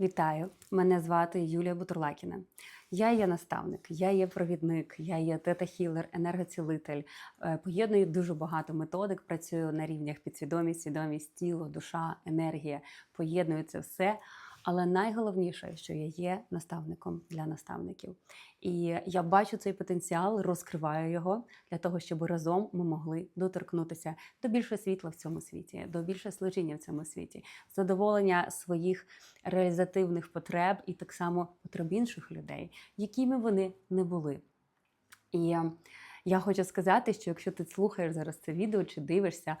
Вітаю! Мене звати Юлія Бутурлакіна. Я є наставник, я є провідник, я є тета-хілер, енергоцілитель. Е, Поєдную дуже багато методик, працюю на рівнях підсвідомість, свідомість, тіло, душа, енергія. Поєдную це все. Але найголовніше, що я є наставником для наставників. І я бачу цей потенціал, розкриваю його для того, щоб разом ми могли доторкнутися до більше світла в цьому світі, до більше служіння в цьому світі, задоволення своїх реалізативних потреб і так само потреб інших людей, якими вони не були. І я хочу сказати, що якщо ти слухаєш зараз це відео чи дивишся,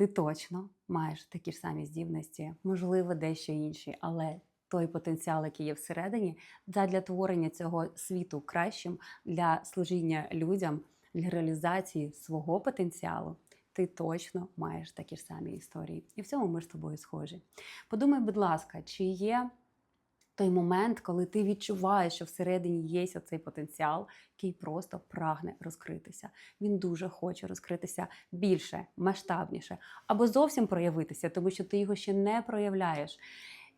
ти точно маєш такі ж самі здібності, можливо, дещо інші, але той потенціал, який є всередині, для творення цього світу кращим, для служіння людям, для реалізації свого потенціалу. Ти точно маєш такі ж самі історії. І в цьому ми ж з тобою схожі. Подумай, будь ласка, чи є той момент, коли ти відчуваєш, що всередині є цей потенціал, який просто прагне розкритися. Він дуже хоче розкритися більше, масштабніше, або зовсім проявитися, тому що ти його ще не проявляєш.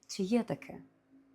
Чи є таке?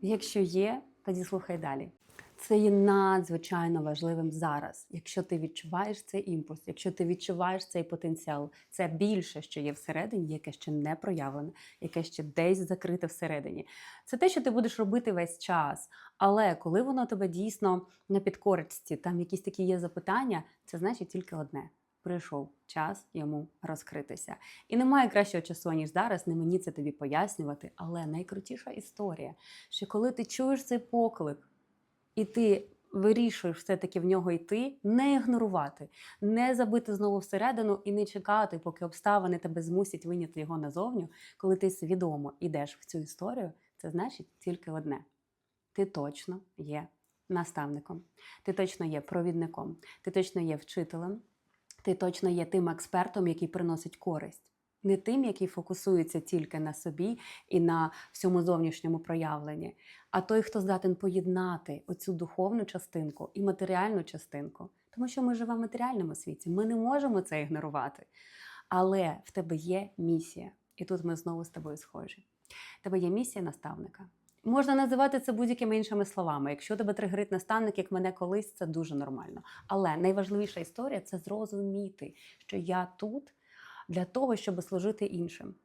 Якщо є, тоді слухай далі. Це є надзвичайно важливим зараз, якщо ти відчуваєш цей імпульс, якщо ти відчуваєш цей потенціал, це більше, що є всередині, яке ще не проявлене, яке ще десь закрите всередині. Це те, що ти будеш робити весь час. Але коли воно тебе дійсно на підкористі, там якісь такі є запитання, це значить тільки одне. Прийшов час йому розкритися. І немає кращого часу, ніж зараз, не мені це тобі пояснювати. Але найкрутіша історія, що коли ти чуєш цей поклик, і ти вирішуєш все-таки в нього йти, не ігнорувати, не забити знову всередину і не чекати, поки обставини тебе змусять виняти його назовню, коли ти свідомо йдеш в цю історію, це значить тільки одне: ти точно є наставником, ти точно є провідником, ти точно є вчителем, ти точно є тим експертом, який приносить користь. Не тим, який фокусується тільки на собі і на всьому зовнішньому проявленні, а той, хто здатен поєднати оцю духовну частинку і матеріальну частинку. Тому що ми живемо в матеріальному світі, ми не можемо це ігнорувати. Але в тебе є місія, і тут ми знову з тобою схожі. В тебе є місія наставника. Можна називати це будь-якими іншими словами. Якщо тебе тригерить наставник, як мене колись, це дуже нормально. Але найважливіша історія це зрозуміти, що я тут для того, щоб служити іншим.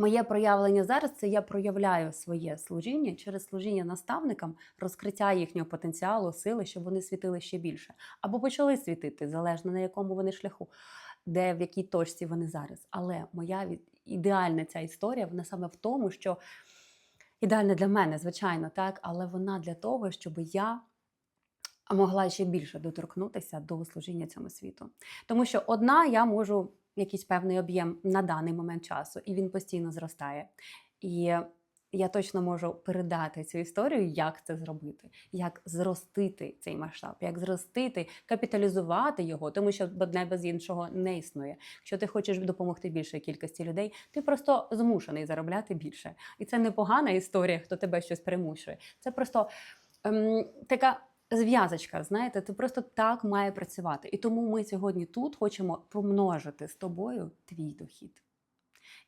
Моє проявлення зараз це я проявляю своє служіння через служіння наставникам, розкриття їхнього потенціалу, сили, щоб вони світили ще більше. Або почали світити, залежно на якому вони шляху, де в якій точці вони зараз. Але моя ідеальна ця історія, вона саме в тому, що ідеальна для мене, звичайно, так, але вона для того, щоб я могла ще більше доторкнутися до служіння цьому світу. Тому що одна я можу якийсь певний об'єм на даний момент часу, і він постійно зростає. І я точно можу передати цю історію, як це зробити, як зростити цей масштаб, як зростити, капіталізувати його, тому що одне без іншого не існує. Якщо ти хочеш допомогти більшій кількості людей, ти просто змушений заробляти більше. І це не погана історія, хто тебе щось примушує. Це просто ем, така зв'язочка, знаєте, це просто так має працювати. І тому ми сьогодні тут хочемо помножити з тобою твій дохід.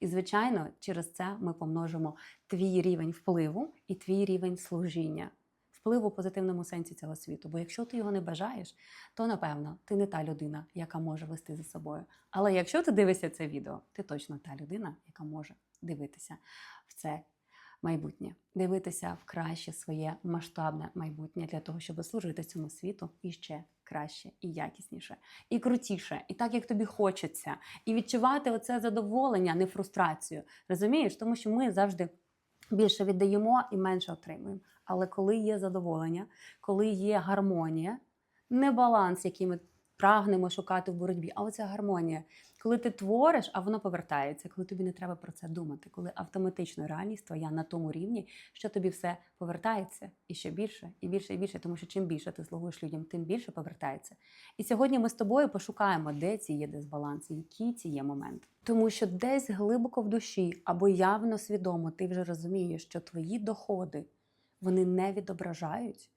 І, звичайно, через це ми помножимо твій рівень впливу і твій рівень служіння. Впливу в позитивному сенсі цього світу. Бо якщо ти його не бажаєш, то напевно ти не та людина, яка може вести за собою. Але якщо ти дивишся це відео, ти точно та людина, яка може дивитися в це майбутнє, дивитися в краще своє масштабне майбутнє для того, щоб служити цьому світу і ще краще, і якісніше, і крутіше, і так, як тобі хочеться, і відчувати оце задоволення, не фрустрацію. Розумієш, тому що ми завжди. Більше віддаємо і менше отримуємо. Але коли є задоволення, коли є гармонія, не баланс, який ми прагнемо шукати в боротьбі, а оця гармонія. Коли ти твориш, а воно повертається, коли тобі не треба про це думати, коли автоматично реальність твоя на тому рівні, що тобі все повертається і ще більше, і більше, і більше, тому що чим більше ти слугуєш людям, тим більше повертається. І сьогодні ми з тобою пошукаємо, де ці є дисбаланси, які ці є моменти. Тому що десь глибоко в душі або явно свідомо ти вже розумієш, що твої доходи вони не відображають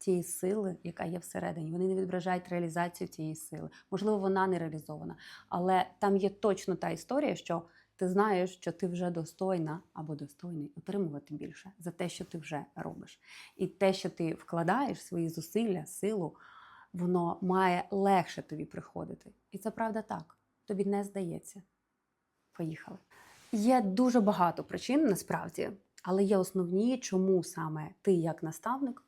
тієї сили, яка є всередині. Вони не відображають реалізацію цієї сили. Можливо, вона не реалізована. Але там є точно та історія, що ти знаєш, що ти вже достойна або достойний отримувати більше за те, що ти вже робиш. І те, що ти вкладаєш свої зусилля, силу, воно має легше тобі приходити. І це правда так. Тобі не здається. Поїхали. Є дуже багато причин насправді, але є основні, чому саме ти, як наставник,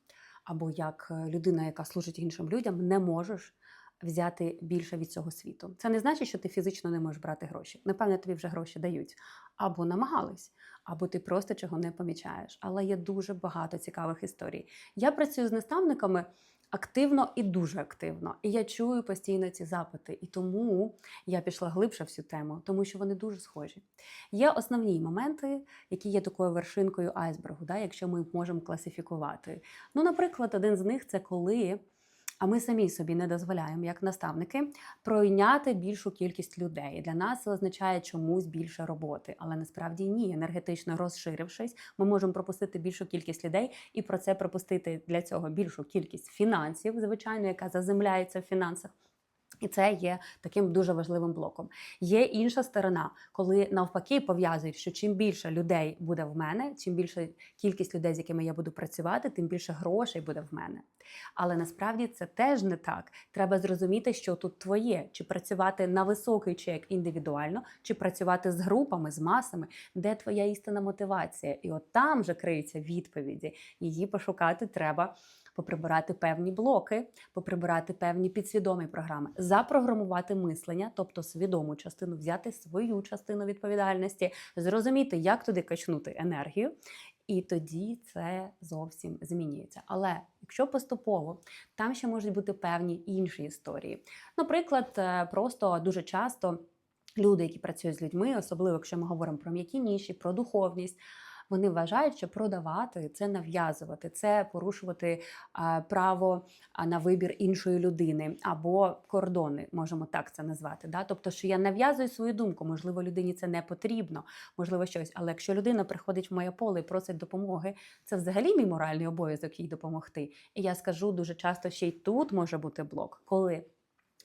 або як е, людина, яка служить іншим людям, не можеш взяти більше від цього світу. Це не значить, що ти фізично не можеш брати гроші. Напевне, тобі вже гроші дають. Або намагались, або ти просто чого не помічаєш. Але є дуже багато цікавих історій. Я працюю з наставниками активно і дуже активно. І я чую постійно ці запити. І тому я пішла глибше в цю тему, тому що вони дуже схожі. Є основні моменти, які є такою вершинкою айсбергу, да, якщо ми можемо класифікувати. Ну, наприклад, один з них це коли. А ми самі собі не дозволяємо, як наставники, пройняти більшу кількість людей. Для нас це означає чомусь більше роботи, але насправді ні. Енергетично розширившись, ми можемо пропустити більшу кількість людей і про це пропустити для цього більшу кількість фінансів, звичайно, яка заземляється в фінансах. І це є таким дуже важливим блоком. Є інша сторона, коли навпаки пов'язують, що чим більше людей буде в мене, чим більша кількість людей, з якими я буду працювати, тим більше грошей буде в мене. Але насправді це теж не так. Треба зрозуміти, що тут твоє, чи працювати на високий чек індивідуально, чи працювати з групами, з масами, де твоя істинна мотивація. І от там вже криються відповіді. Її пошукати треба поприбирати певні блоки, поприбирати певні підсвідомі програми, запрограмувати мислення, тобто свідому частину, взяти свою частину відповідальності, зрозуміти, як туди качнути енергію. І тоді це зовсім змінюється. Але якщо поступово, там ще можуть бути певні інші історії. Наприклад, е, просто дуже часто люди, які працюють з людьми, особливо якщо ми говоримо про м'які ніші, про духовність. Вони вважають, що продавати це нав'язувати, це порушувати право на вибір іншої людини або кордони, можемо так це назвати. Да? Тобто, що я нав'язую свою думку, можливо, людині це не потрібно, можливо, щось. Але якщо людина приходить в моє поле і просить допомоги, це взагалі мій моральний обов'язок їй допомогти. І я скажу дуже часто, ще й тут може бути блок, коли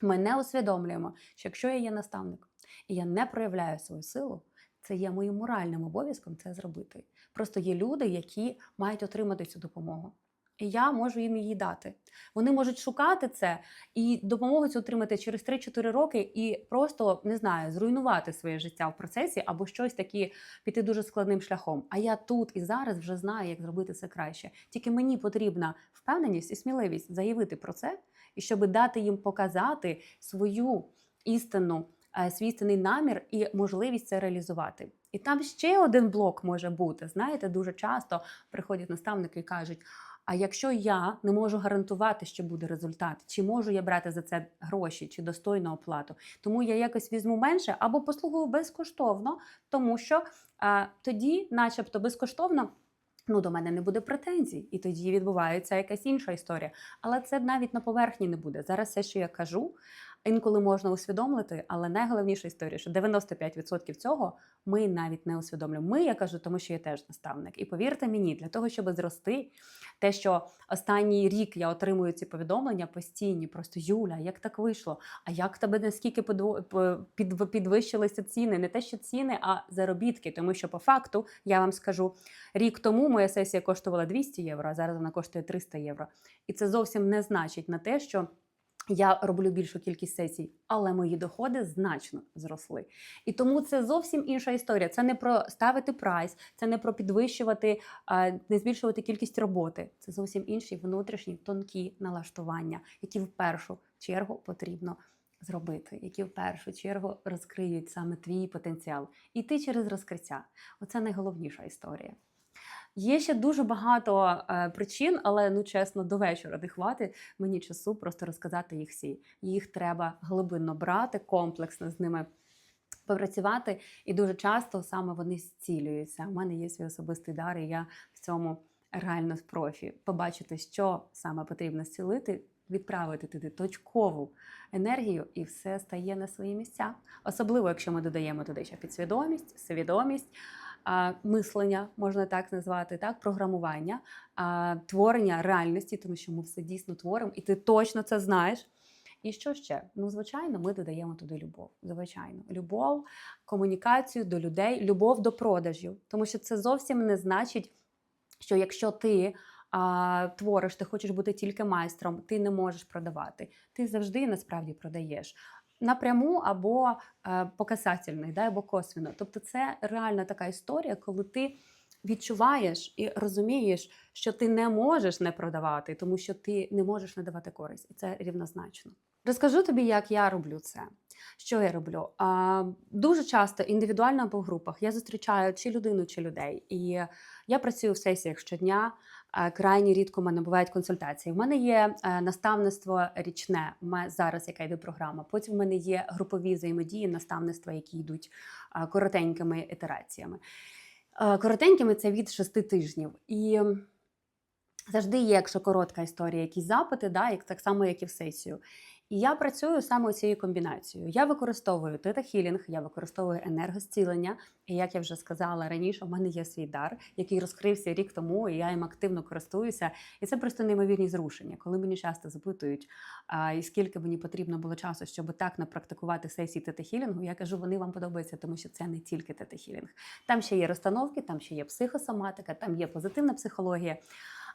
ми не усвідомлюємо, що якщо я є наставник і я не проявляю свою силу. Це є моїм моральним обов'язком це зробити. Просто є люди, які мають отримати цю допомогу. І я можу їм її дати. Вони можуть шукати це і допомогу цю отримати через 3-4 роки і просто не знаю, зруйнувати своє життя в процесі або щось таке піти дуже складним шляхом. А я тут і зараз вже знаю, як зробити це краще. Тільки мені потрібна впевненість і сміливість заявити про це, і щоб дати їм показати свою істинну. Е, Свій істинний намір і можливість це реалізувати. І там ще один блок може бути. Знаєте, дуже часто приходять наставники і кажуть: а якщо я не можу гарантувати, що буде результат, чи можу я брати за це гроші, чи достойну оплату, тому я якось візьму менше або послугую безкоштовно, тому що а, тоді, начебто, безкоштовно. Ну, до мене не буде претензій, і тоді відбувається якась інша історія. Але це навіть на поверхні не буде. Зараз все, що я кажу, інколи можна усвідомити, але найголовніша історія, що 95% цього ми навіть не усвідомлюємо. Ми, я кажу, тому що я теж наставник. І повірте мені, для того, щоб зрости, те, що останній рік я отримую ці повідомлення постійні, просто Юля, як так вийшло? А як тебе наскільки підвищилися ціни? Не те, що ціни, а заробітки. Тому що по факту я вам скажу, рік тому моя сесія коштувала 200 євро, а зараз вона коштує 300 євро. І це зовсім не значить на те, що. Я роблю більшу кількість сесій, але мої доходи значно зросли. І тому це зовсім інша історія. Це не про ставити прайс, це не про підвищувати, не збільшувати кількість роботи. Це зовсім інші внутрішні тонкі налаштування, які в першу чергу потрібно зробити, які в першу чергу розкриють саме твій потенціал. І ти через розкриття. Оце найголовніша історія. Є ще дуже багато е, причин, але ну чесно, до вечора не хватить мені часу просто розказати їх всі. Їх треба глибинно брати, комплексно з ними попрацювати. І дуже часто саме вони зцілюються. У мене є свій особистий дар, і я в цьому реально профі. Побачити, що саме потрібно зцілити. Відправити туди точкову енергію, і все стає на свої місця. Особливо, якщо ми додаємо туди ще підсвідомість, свідомість, мислення, можна так назвати, так, програмування, творення реальності, тому що ми все дійсно творимо, і ти точно це знаєш. І що ще? Ну, звичайно, ми додаємо туди любов. Звичайно, любов, комунікацію до людей, любов до продажів. Тому що це зовсім не значить, що якщо ти а, твориш, ти хочеш бути тільки майстром, ти не можеш продавати. Ти завжди насправді продаєш. Напряму або е, по касательний, да, або косвіно. Тобто, це реальна така історія, коли ти відчуваєш і розумієш, що ти не можеш не продавати, тому що ти не можеш не давати користь, і це рівнозначно. Розкажу тобі, як я роблю це. Що я роблю? А, дуже часто індивідуально або в групах я зустрічаю чи людину, чи людей. І я працюю в сесіях щодня. Крайні рідко в мене бувають консультації. У мене є е, наставництво річне. У мене зараз яка йде програма. Потім в мене є групові взаємодії, наставництва, які йдуть коротенькими ітераціями. Коротенькими це від шести тижнів. І завжди є, якщо коротка історія, якісь запити, да, так само, як і в сесію. І я працюю саме цією комбінацією. Я використовую тета-хілінг, я використовую енергозцілення. І як я вже сказала раніше, в мене є свій дар, який розкрився рік тому, і я їм активно користуюся. І це просто неймовірні зрушення. Коли мені часто запитують, а, і скільки мені потрібно було часу, щоб так напрактикувати сесії тета-хілінгу, я кажу, вони вам подобаються, тому що це не тільки тета-хілінг. Там ще є розстановки, там ще є психосоматика, там є позитивна психологія.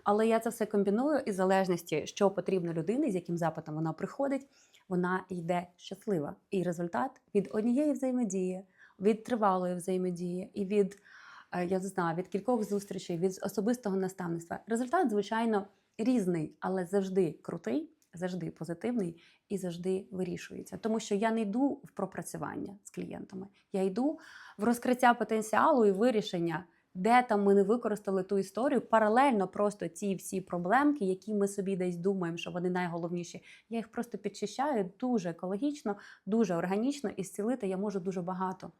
Але я це все комбіную і в залежності, що потрібно людині, з яким запитом вона приходить, вона йде щаслива. І результат від однієї взаємодії, від тривалої взаємодії і від е, я знаю, від кількох зустрічей, від особистого наставництва. Результат, звичайно, різний, але завжди крутий, завжди позитивний і завжди вирішується. Тому що я не йду в пропрацювання з клієнтами, я йду в розкриття потенціалу і вирішення де там ми не використали ту історію, паралельно просто ці всі проблемки, які ми собі десь думаємо, що вони найголовніші. Я їх просто підчищаю дуже екологічно, дуже органічно, і зцілити я можу дуже багато.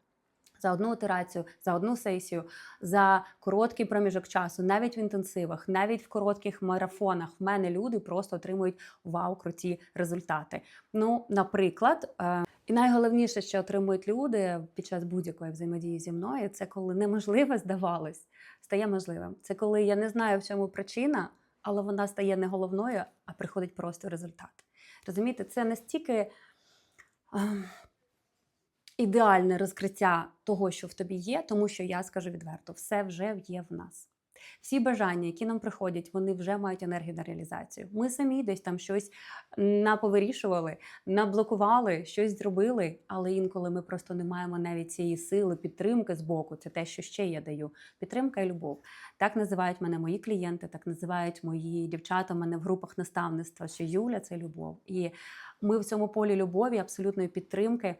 За одну ітерацію, за одну сесію, за короткий проміжок часу, навіть в інтенсивах, навіть в коротких марафонах в мене люди просто отримують вау, круті результати. Ну, наприклад, е, і найголовніше, що отримують люди під час будь-якої взаємодії зі мною, це коли неможливе здавалось, стає можливим. Це коли я не знаю, в чому причина, але вона стає не головною, а приходить просто результат. Розумієте, це настільки ем, ідеальне розкриття того, що в тобі є, тому що я скажу відверто, все вже є в нас. Всі бажання, які нам приходять, вони вже мають енергію на реалізацію. Ми самі десь там щось наповирішували, наблокували, щось зробили, але інколи ми просто не маємо навіть цієї сили, підтримки з боку. Це те, що ще я даю. Підтримка і любов. Так називають мене мої клієнти, так називають мої дівчата мене в групах наставництва, що Юля це любов. І ми в цьому полі любові, абсолютної підтримки.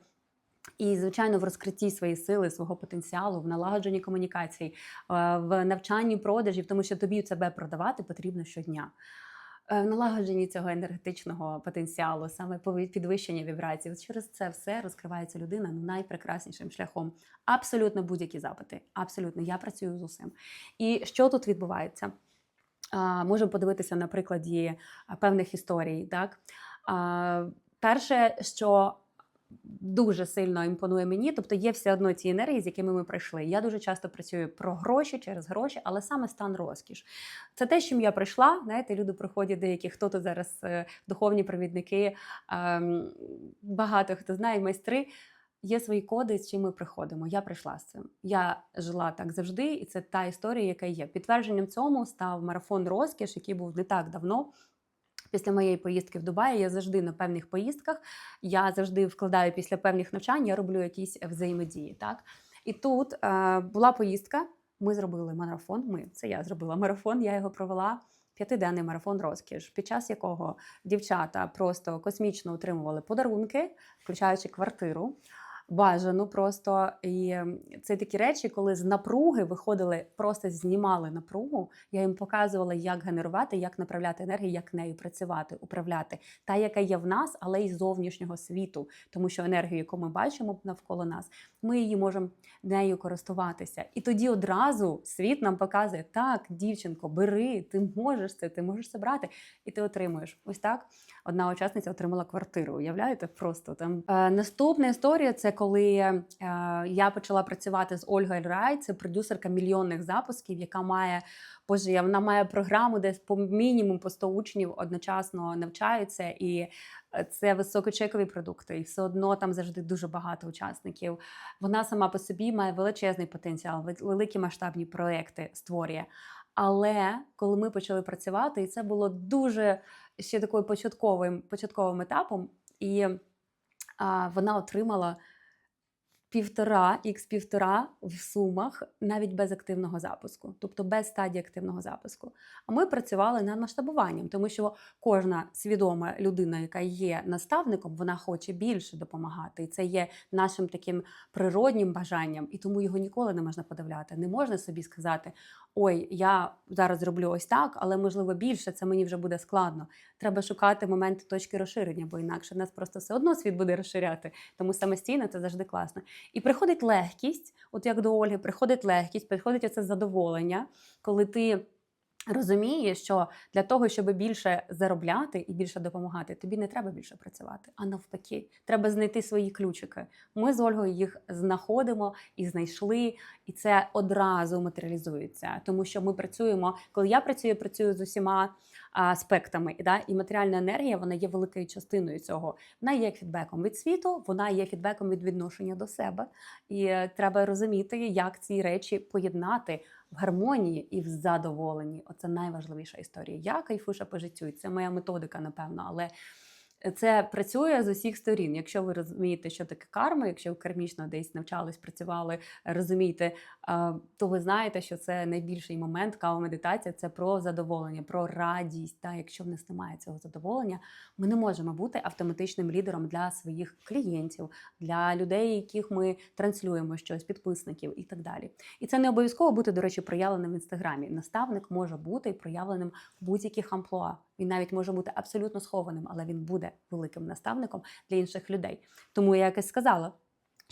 І, звичайно, в розкритті своєї сили, свого потенціалу, в налагодженні комунікацій, е, в навчанні продажів, тому що тобі себе продавати потрібно щодня. Е, В налагодженні цього енергетичного потенціалу, саме підвищення вібрацій. Через це все розкривається людина ну, найпрекраснішим шляхом. Абсолютно будь-які запити. Абсолютно, я працюю з усім. І що тут відбувається? А, Можемо подивитися на прикладі певних історій. Так? Перше, що дуже сильно імпонує мені. Тобто є все одно ці енергії, з якими ми прийшли. Я дуже часто працюю про гроші через гроші, але саме стан розкіш. Це те, з чим я прийшла. Знаєте, люди приходять деякі, хто тут зараз е, духовні провідники, ем, багато хто знає, майстри. Є свої коди, з чим ми приходимо. Я прийшла з цим. Я жила так завжди, і це та історія, яка є. Підтвердженням цьому став марафон розкіш, який був не так давно. Після моєї поїздки в Дубаї я завжди на певних поїздках, я завжди вкладаю після певних навчань, я роблю якісь взаємодії. Так? І тут е, була поїздка, ми зробили марафон. Ми це я зробила марафон, я його провела. П'ятиденний марафон розкіш, під час якого дівчата просто космічно отримували подарунки, включаючи квартиру. Бажану просто і це такі речі, коли з напруги виходили, просто знімали напругу. Я їм показувала, як генерувати, як направляти енергію, як нею працювати, управляти, та яка є в нас, але й зовнішнього світу, тому що енергію, яку ми бачимо навколо нас, ми її можемо нею користуватися. І тоді одразу світ нам показує: так, дівчинко, бери, ти можеш це, ти можеш це брати, і ти отримуєш. Ось так. Одна учасниця отримала квартиру. Уявляєте, просто там е, наступна історія це коли е, я почала працювати з Ольгою Рай, це продюсерка мільйонних запусків, яка має Боже, вона має програму, де по мінімум по 100 учнів одночасно навчаються, і е, це високочекові продукти, і все одно там завжди дуже багато учасників. Вона сама по собі має величезний потенціал, великі масштабні проекти створює. Але коли ми почали працювати, і це було дуже ще такою початковим, початковим етапом, і а, вона отримала півтора х півтора в сумах навіть без активного запуску, тобто без стадії активного запуску. А ми працювали над масштабуванням, тому що кожна свідома людина, яка є наставником, вона хоче більше допомагати. І це є нашим таким природнім бажанням, і тому його ніколи не можна подавляти. Не можна собі сказати: ой, я зараз зроблю ось так, але можливо більше це мені вже буде складно. Треба шукати моменти точки розширення, бо інакше нас просто все одно світ буде розширяти. Тому самостійно це завжди класно. І приходить легкість, от як до Ольги, приходить легкість, приходить оце задоволення, коли ти. Розумієш, що для того, щоб більше заробляти і більше допомагати, тобі не треба більше працювати, а навпаки, треба знайти свої ключики. Ми з Ольгою їх знаходимо і знайшли, і це одразу матеріалізується. Тому що ми працюємо, коли я працюю, працюю з усіма аспектами. Да? І матеріальна енергія вона є великою частиною цього. Вона є фідбеком від світу, вона є фідбеком від відношення до себе. І е, треба розуміти, як ці речі поєднати в гармонії і в задоволенні. Оце найважливіша історія. Я кайфуша по життю, і це моя методика, напевно, але. Це працює з усіх сторін. Якщо ви розумієте, що таке карма, якщо ви кармічно десь навчались, працювали, розумієте, то ви знаєте, що це найбільший момент кава медитація це про задоволення, про радість. Та якщо в нас немає цього задоволення, ми не можемо бути автоматичним лідером для своїх клієнтів, для людей, яких ми транслюємо щось, підписників і так далі. І це не обов'язково бути, до речі, проявленим в інстаграмі. Наставник може бути проявленим в будь-яких амплуа. Він навіть може бути абсолютно схованим, але він буде великим наставником для інших людей. Тому я якось сказала.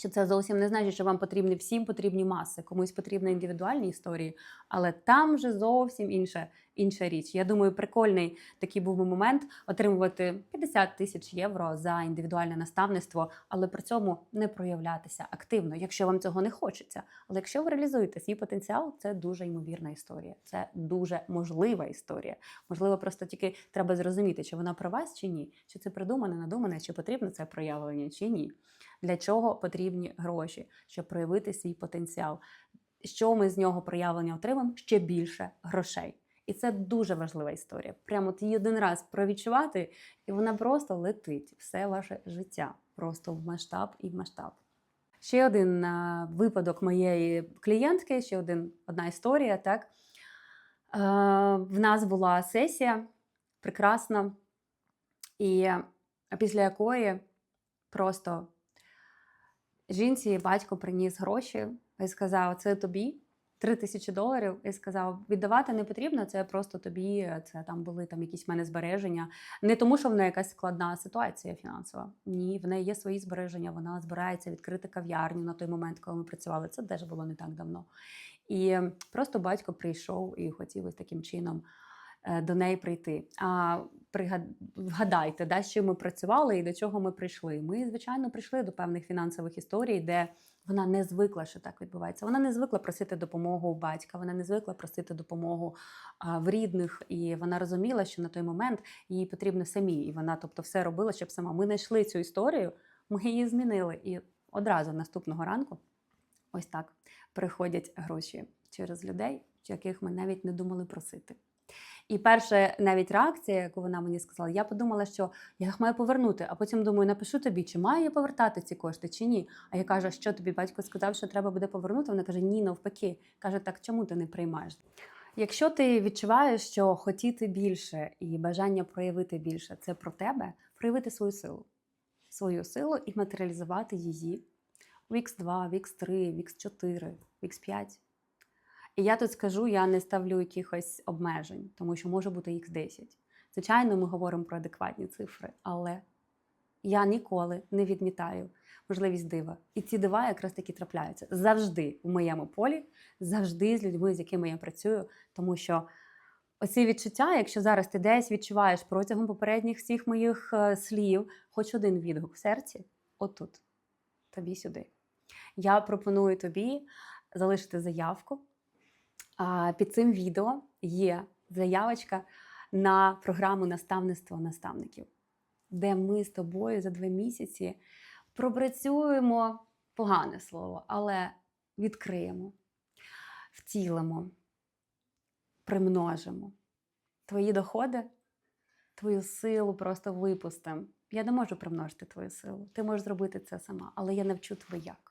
Що це зовсім не значить, що вам потрібні всім потрібні маси, комусь потрібні індивідуальні історії, але там вже зовсім інша, інша річ. Я думаю, прикольний такий був би момент отримувати 50 тисяч євро за індивідуальне наставництво, але при цьому не проявлятися активно, якщо вам цього не хочеться. Але якщо ви реалізуєте свій потенціал, це дуже ймовірна історія. Це дуже можлива історія. Можливо, просто тільки треба зрозуміти, чи вона про вас чи ні, чи це придумане, надумане, чи потрібно це проявлення, чи ні. Для чого потрібні гроші, щоб проявити свій потенціал? Що ми з нього проявлення отримаємо? Ще більше грошей. І це дуже важлива історія. Прямо от її один раз провідчувати, і вона просто летить все ваше життя, просто в масштаб і в масштаб. Ще один а, випадок моєї клієнтки, ще один, одна історія. Так? А, в нас була сесія прекрасна, і після якої просто жінці батько приніс гроші і сказав: це тобі. Три тисячі доларів і сказав: віддавати не потрібно, це просто тобі. Це там були там якісь в мене збереження. Не тому, що в неї якась складна ситуація фінансова. Ні, в неї є свої збереження. Вона збирається відкрити кав'ярню на той момент, коли ми працювали. Це теж було не так давно. І просто батько прийшов і хотів ось таким чином до неї прийти. А вгадайте, да, чим ми працювали і до чого ми прийшли. Ми, звичайно, прийшли до певних фінансових історій, де вона не звикла, що так відбувається. Вона не звикла просити допомогу у батька, вона не звикла просити допомогу а, в рідних, і вона розуміла, що на той момент їй потрібно самі. І вона, тобто, все робила, щоб сама. Ми знайшли цю історію, ми її змінили. І одразу наступного ранку ось так приходять гроші через людей, яких ми навіть не думали просити. І перша навіть реакція, яку вона мені сказала, я подумала, що я їх маю повернути, а потім думаю, напишу тобі, чи маю я повертати ці кошти, чи ні. А я кажу, що тобі батько сказав, що треба буде повернути. Вона каже, ні, навпаки. Каже, так чому ти не приймаєш? Якщо ти відчуваєш, що хотіти більше і бажання проявити більше це про тебе, проявити свою силу, свою силу і матеріалізувати її в X2, в X3, в X4, в X5. І я тут скажу, я не ставлю якихось обмежень, тому що може бути X10. Звичайно, ми говоримо про адекватні цифри, але я ніколи не відмітаю можливість дива. І ці дива якраз таки трапляються завжди в моєму полі, завжди з людьми, з якими я працюю, тому що. Оці відчуття, якщо зараз ти десь відчуваєш протягом попередніх всіх моїх е, слів, хоч один відгук в серці, отут, тобі сюди. Я пропоную тобі залишити заявку під цим відео. є заявочка на програму наставництво наставників, де ми з тобою за два місяці пропрацюємо погане слово, але відкриємо, втілимо, примножимо твої доходи, твою силу просто випустимо. Я не можу примножити твою силу. Ти можеш зробити це сама, але я навчу тебе як.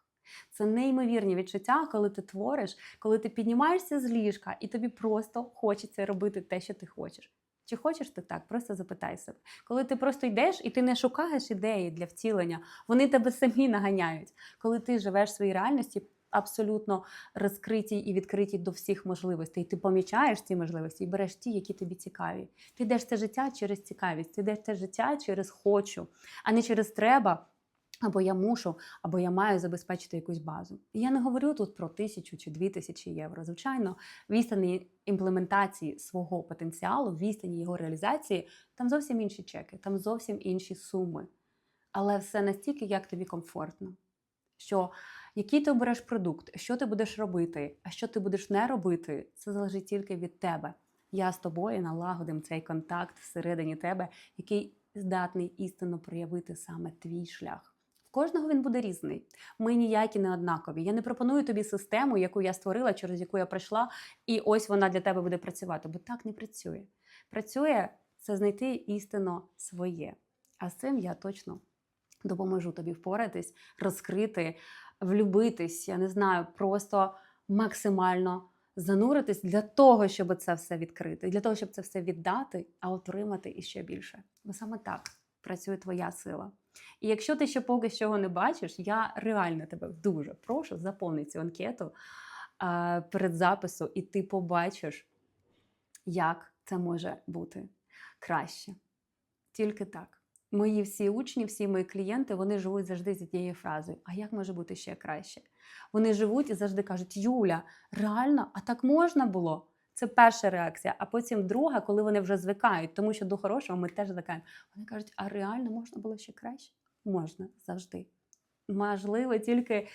Це неймовірні відчуття, коли ти твориш, коли ти піднімаєшся з ліжка, і тобі просто хочеться робити те, що ти хочеш. Чи хочеш ти так? Просто запитай себе. Коли ти просто йдеш і ти не шукаєш ідеї для втілення, вони тебе самі наганяють. Коли ти живеш в своїй реальності, абсолютно розкритій і відкритій до всіх можливостей, ти помічаєш ці можливості і береш ті, які тобі цікаві. Ти йдеш це життя через цікавість, ти йдеш це життя через хочу, а не через треба. Або я мушу, або я маю забезпечити якусь базу. Я не говорю тут про тисячу чи дві тисячі євро. Звичайно, відстані імплементації свого потенціалу, відстані його реалізації, там зовсім інші чеки, там зовсім інші суми. Але все настільки, як тобі комфортно. Що який ти обереш продукт, що ти будеш робити, а що ти будеш не робити, це залежить тільки від тебе. Я з тобою налагодим цей контакт всередині тебе, який здатний істинно проявити саме твій шлях. Кожного він буде різний. Ми ніякі не однакові. Я не пропоную тобі систему, яку я створила, через яку я прийшла, і ось вона для тебе буде працювати, бо так не працює. Працює це знайти істинно своє. А з цим я точно допоможу тобі впоратись, розкрити, влюбитись, я не знаю, просто максимально зануритись для того, щоб це все відкрити, для того, щоб це все віддати, а отримати іще більше. Бо саме так працює твоя сила. І якщо ти ще поки що не бачиш, я реально тебе дуже прошу заповни цю анкету а, перед запису, і ти побачиш, як це може бути краще. Тільки так. Мої всі учні, всі мої клієнти, вони живуть завжди з цією фразою: а як може бути ще краще? Вони живуть і завжди кажуть: Юля, реально, а так можна було? Це перша реакція, а потім друга, коли вони вже звикають, тому що до хорошого ми теж звикаємо. Вони кажуть, а реально можна було ще краще? Можна завжди. Можливо, тільки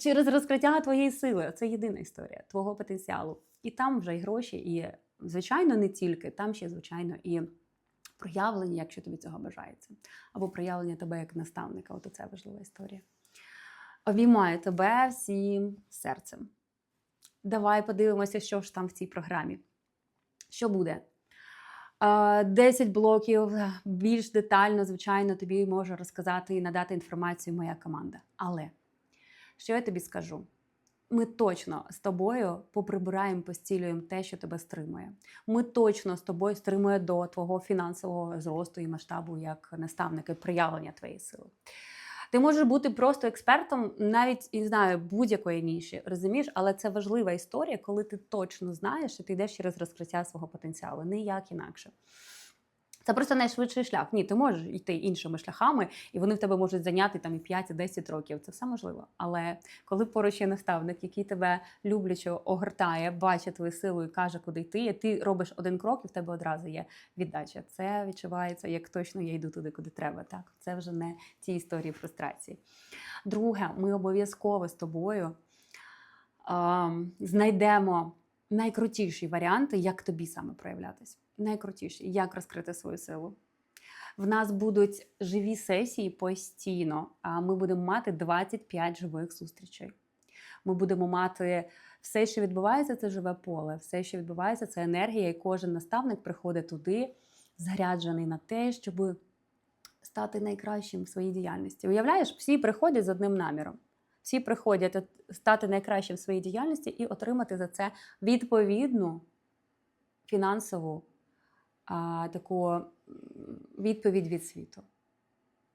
через розкриття твоєї сили. Це єдина історія твого потенціалу. І там вже і гроші, і, звичайно, не тільки, там ще, звичайно, і проявлення, якщо тобі цього бажається, або проявлення тебе як наставника. От це важлива історія. Обіймаю тебе всім серцем. Давай подивимося, що ж там в цій програмі. Що буде? 10 блоків більш детально, звичайно, тобі може розказати і надати інформацію моя команда. Але що я тобі скажу? Ми точно з тобою поприбираємо, постілюємо те, що тебе стримує. Ми точно з тобою стримуємо до твого фінансового зросту і масштабу як наставники проявлення твоєї сили. Ти можеш бути просто експертом навіть не знаю будь-якої ніші, розумієш, але це важлива історія, коли ти точно знаєш, що ти йдеш через розкриття свого потенціалу, ніяк інакше. Це просто найшвидший шлях. Ні, ти можеш йти іншими шляхами, і вони в тебе можуть зайняти там і 5, і 10 років. Це все можливо. Але коли поруч є наставник, який тебе любляче огортає, бачить твою силу і каже, куди йти, і ти робиш один крок, і в тебе одразу є віддача. Це відчувається, як точно я йду туди, куди треба. Так, це вже не ті історії фрустрації. Друге, ми обов'язково з тобою ем, знайдемо найкрутіші варіанти, як тобі саме проявлятися найкрутіші, як розкрити свою силу. В нас будуть живі сесії постійно. А ми будемо мати 25 живих зустрічей. Ми будемо мати все, що відбувається, це живе поле. Все, що відбувається, це енергія, і кожен наставник приходить туди, заряджений на те, щоб стати найкращим в своїй діяльності. Уявляєш, всі приходять з одним наміром. Всі приходять стати найкращим в своїй діяльності і отримати за це відповідну фінансову а, таку відповідь від світу,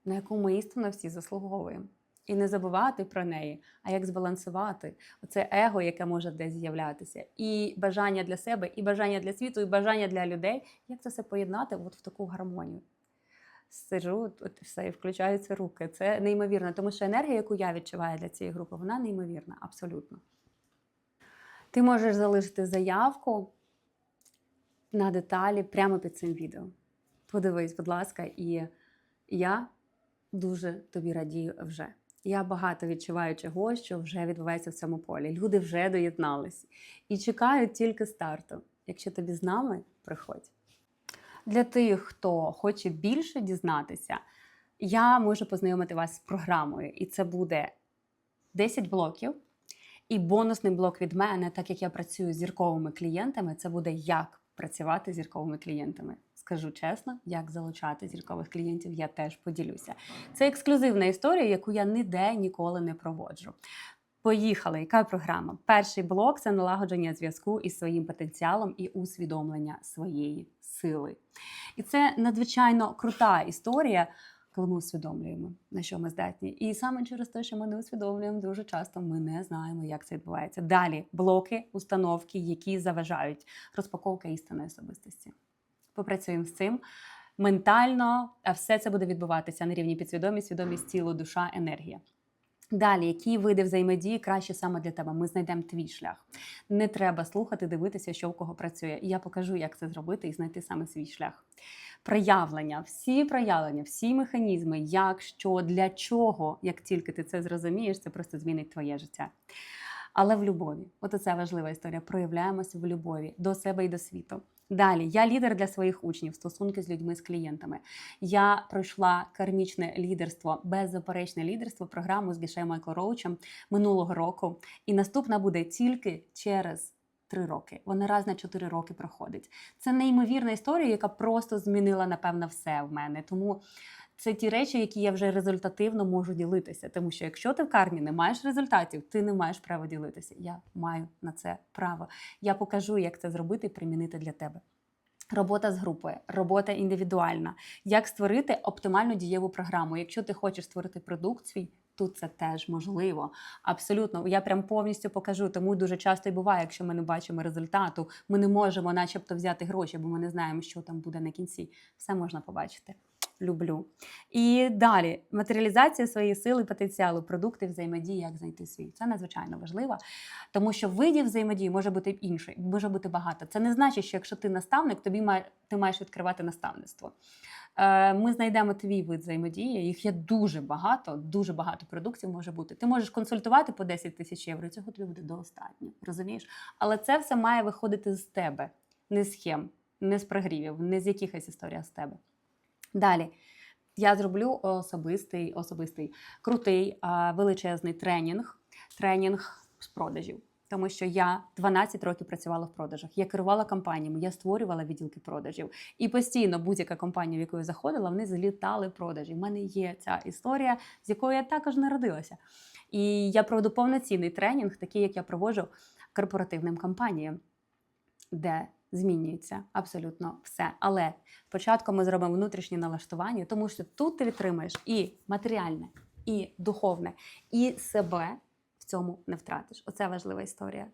на яку ми істинно всі заслуговуємо. І не забувати про неї, а як збалансувати оце его, яке може десь з'являтися, і бажання для себе, і бажання для світу, і бажання для людей. Як це все поєднати от в таку гармонію? Сиджу, от все, і включаються руки. Це неймовірно, тому що енергія, яку я відчуваю для цієї групи, вона неймовірна, абсолютно. Ти можеш залишити заявку на деталі прямо під цим відео. Подивись, будь ласка, і я дуже тобі радію вже. Я багато відчуваю чого, що вже відбувається в цьому полі. Люди вже доєднались і чекають тільки старту. Якщо тобі з нами, приходь. Для тих, хто хоче більше дізнатися, я можу познайомити вас з програмою, і це буде 10 блоків. І бонусний блок від мене, так як я працюю з зірковими клієнтами, це буде як працювати з зірковими клієнтами. Скажу чесно, як залучати зіркових клієнтів, я теж поділюся. Це ексклюзивна історія, яку я ніде ніколи не проводжу. Поїхали, яка програма? Перший блок це налагодження зв'язку із своїм потенціалом і усвідомлення своєї сили. І це надзвичайно крута історія, коли ми усвідомлюємо, на що ми здатні. І саме через те, що ми не усвідомлюємо, дуже часто ми не знаємо, як це відбувається. Далі блоки, установки, які заважають розпаковка істинної особистості. Попрацюємо з цим. Ментально, а все це буде відбуватися на рівні підсвідомість, свідомість, тіло, душа, енергія. Далі, які види взаємодії краще саме для тебе? Ми знайдемо твій шлях. Не треба слухати, дивитися, що в кого працює. Я покажу, як це зробити і знайти саме свій шлях. Проявлення, всі проявлення, всі механізми, як, що, для чого, як тільки ти це зрозумієш, це просто змінить твоє життя. Але в любові, от це важлива історія. Проявляємося в любові до себе і до світу. Далі я лідер для своїх учнів, стосунки з людьми, з клієнтами. Я пройшла кармічне лідерство, беззаперечне лідерство, програму з Гіше Майкл Роучем минулого року. І наступна буде тільки через три роки. Вона раз на чотири роки проходить. Це неймовірна історія, яка просто змінила, напевно, все в мене. Тому це ті речі, які я вже результативно можу ділитися. Тому що якщо ти в кармі не маєш результатів, ти не маєш права ділитися. Я маю на це право. Я покажу, як це зробити і примінити для тебе. Робота з групою, робота індивідуальна. Як створити оптимальну дієву програму? Якщо ти хочеш створити продукт свій, тут це теж можливо. Абсолютно, я прям повністю покажу. Тому дуже часто і буває, якщо ми не бачимо результату, ми не можемо, начебто, взяти гроші, бо ми не знаємо, що там буде на кінці. Все можна побачити. Люблю. І далі матеріалізація своєї сили, потенціалу, продукти взаємодії, як знайти свій. Це надзвичайно важливо, тому що видів взаємодії може бути інший, може бути багато. Це не значить, що якщо ти наставник, тобі має, ти маєш відкривати наставництво. Е, Ми знайдемо твій вид взаємодії. Їх є дуже багато, дуже багато продуктів може бути. Ти можеш консультувати по 10 тисяч євро. Цього тобі буде достатньо. Розумієш? Але це все має виходити з тебе, не з схем, не з прогрівів, не з якихось історій, а з тебе. Далі. Я зроблю особистий, особистий крутий величезний тренінг, тренінг з продажів. Тому що я 12 років працювала в продажах. Я керувала компаніями, я створювала відділки продажів. І постійно будь-яка компанія, в яку я заходила, вони злітали продажі. У мене є ця історія, з якою я також народилася. І я проведу повноцінний тренінг, такий, як я проводжу корпоративним компаніям, де змінюється абсолютно все. Але спочатку ми зробимо внутрішнє налаштування, тому що тут ти відтримаєш і матеріальне, і духовне, і себе в цьому не втратиш. Оце важлива історія.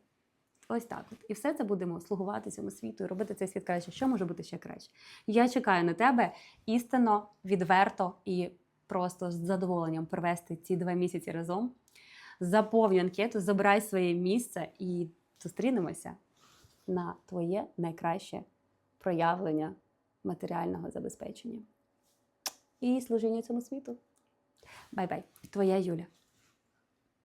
Ось так от. І все це будемо слугувати цьому світу і робити цей світ краще. Що може бути ще краще? Я чекаю на тебе істинно, відверто і просто з задоволенням провести ці два місяці разом. Заповню анкету, забирай своє місце і зустрінемося на твоє найкраще проявлення матеріального забезпечення і служіння цьому світу. Бай-бай, твоя Юля.